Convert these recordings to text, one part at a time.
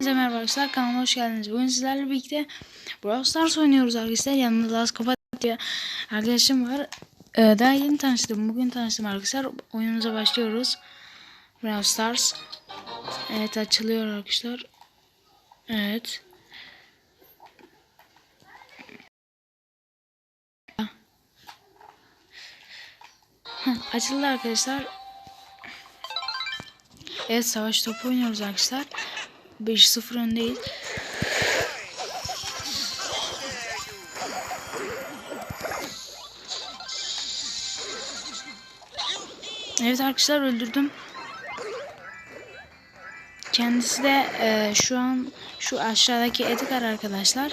Herkese merhaba arkadaşlar kanalıma hoş geldiniz. Bugün sizlerle birlikte Brawl Stars oynuyoruz arkadaşlar. Yanımda Laz Kapat diye arkadaşım var. Ee, daha yeni tanıştım. Bugün tanıştım arkadaşlar. Oyunumuza başlıyoruz. Brawl Stars. Evet açılıyor arkadaşlar. Evet. Açıldı arkadaşlar. Evet savaş topu oynuyoruz arkadaşlar. 5-0 öndeyiz. Evet arkadaşlar öldürdüm. Kendisi de e, şu an şu aşağıdaki Edgar arkadaşlar.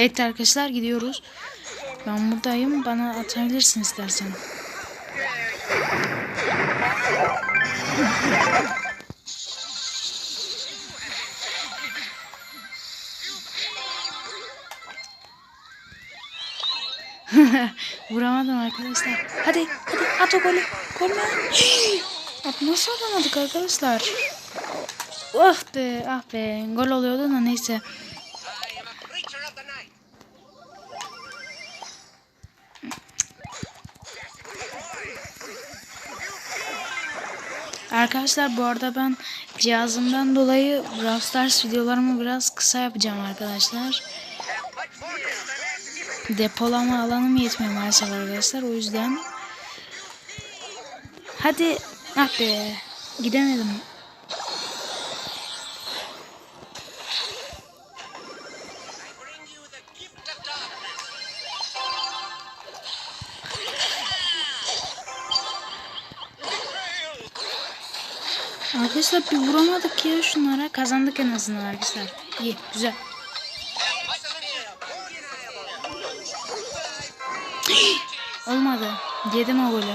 Evet arkadaşlar gidiyoruz. Ben buradayım. Bana atabilirsin istersen. Vuramadım arkadaşlar. Hadi hadi at o golü. Gol? At nasıl atamadık arkadaşlar? Oh be ah be gol oluyordu da neyse. Arkadaşlar bu arada ben cihazımdan dolayı Brawl Stars videolarımı biraz kısa yapacağım arkadaşlar. Depolama alanım yetmiyor maalesef arkadaşlar o yüzden. Hadi ah be gidemedim. Arkadaşlar bir vuramadık ya şunlara. Kazandık en azından arkadaşlar. İyi güzel. Olmadı. Yedim o golü.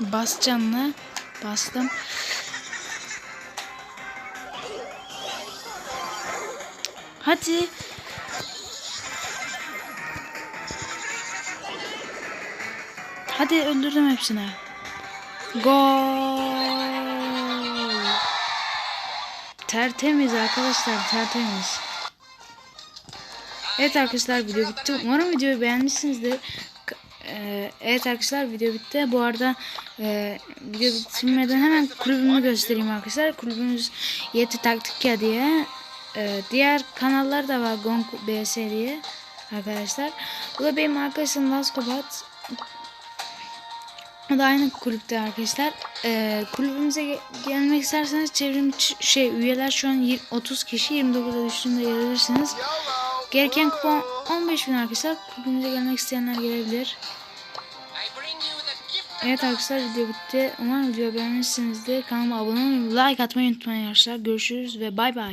Bas canlı. Bastım. Hadi. Hadi öldürdüm hepsini. Gol. Tertemiz arkadaşlar tertemiz. Evet arkadaşlar video bitti. Umarım videoyu beğenmişsinizdir. Eee, Evet arkadaşlar video bitti. Bu arada eee video bitirmeden hemen kulübümü göstereyim arkadaşlar. Kulübümüz Yeti Taktik diye. Eee, diğer kanallar da var Gong BS diye arkadaşlar. Bu da benim arkadaşım Laskobat. O da aynı kulüpte arkadaşlar. Ee, kulübümüze ge- gelmek isterseniz çevrim şey üyeler şu an yir- 30 kişi 29'a düştüğünde gelebilirsiniz. Gereken kupon 15 bin arkadaşlar. Kulübümüze gelmek isteyenler gelebilir. Evet arkadaşlar video bitti. Umarım video beğenmişsinizdir. Kanalıma abone olmayı, like atmayı unutmayın arkadaşlar. Görüşürüz ve bay bay.